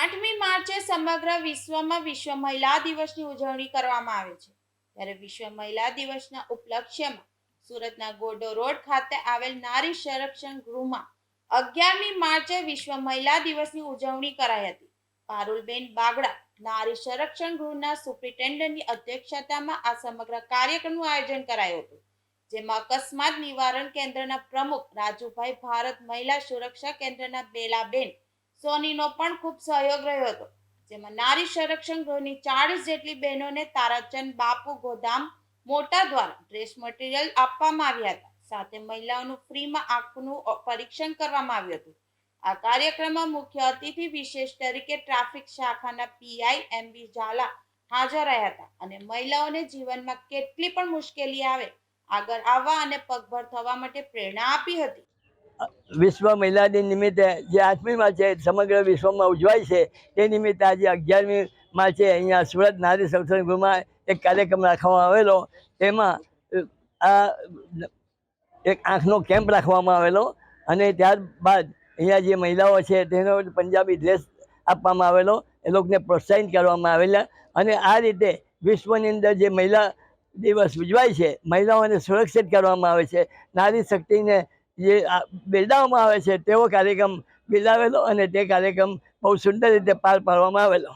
આઠમી માર્ચે સમગ્ર વિશ્વમાં વિશ્વ મહિલા દિવસની ઉજવણી કરવામાં આવે છે. ત્યારે વિશ્વ મહિલા દિવસના ઉપલક્ષ્યમાં સુરતના ગોડો રોડ ખાતે આવેલ નારી સંરક્ષણ ગૃહમાં અગિયારમી માર્ચે વિશ્વ મહિલા દિવસની ઉજવણી કરાઈ હતી. પારુલબેન બાગડા નારી સંરક્ષણ ગૃહના સુપ્રિન્ટેન્ડન્ટની અધ્યક્ષતામાં આ સમગ્ર કાર્યક્રમનું આયોજન કરાયું હતું, જેમાં અકસ્માત નિવારણ કેન્દ્રના પ્રમુખ રાજુભાઈ ભારત મહિલા સુરક્ષા કેન્દ્રના બેલાબેન સોનીનો પણ ખૂબ સહયોગ રહ્યો હતો, જેમાં નારી સંરક્ષણ ગૃહની ચાળીસ જેટલી બહેનોને તારાચંદ બાપુ ગોદામ મોટા દ્વારા ડ્રેસ મટીરિયલ આપવામાં આવ્યા હતા. સાથે મહિલાઓનું ફ્રીમાં આંખનું પરીક્ષણ કરવામાં આવ્યું હતું. આ કાર્યક્રમમાં મુખ્ય અતિથિ વિશેષ તરીકે ટ્રાફિક શાખાના પીઆઈ એમ બી ઝાલા હાજર રહ્યા હતા અને મહિલાઓને જીવનમાં કેટલી પણ મુશ્કેલી આવે, આગળ આવવા અને પગભર થવા માટે પ્રેરણા આપી હતી. વિશ્વ મહિલા દિન નિમિત્તે જે આઠમી માર્ચે સમગ્ર વિશ્વમાં ઉજવાય છે તે નિમિત્તે આજે અગિયારમી માર્ચે અહીંયા સુરત નારી સંશોધન ગૃહમાં એક કાર્યક્રમ રાખવામાં આવેલો. તેમાં આ, એક આંખનો કેમ્પ રાખવામાં આવેલો અને ત્યારબાદ અહીંયા જે મહિલાઓ છે, તેનો પંજાબી ડ્રેસ આપવામાં આવેલો. એ લોકોને પ્રોત્સાહિત કરવામાં આવેલા અને આ રીતે વિશ્વની અંદર જે મહિલા દિવસ ઉજવાય છે, મહિલાઓને સુરક્ષિત કરવામાં આવે છે. નારી શક્તિને જે બિરદાવવામાં આવે છે, તેવો કાર્યક્રમ બિરદાવેલો અને તે કાર્યક્રમ બહુ સુંદર રીતે પાર પાડવામાં આવેલો.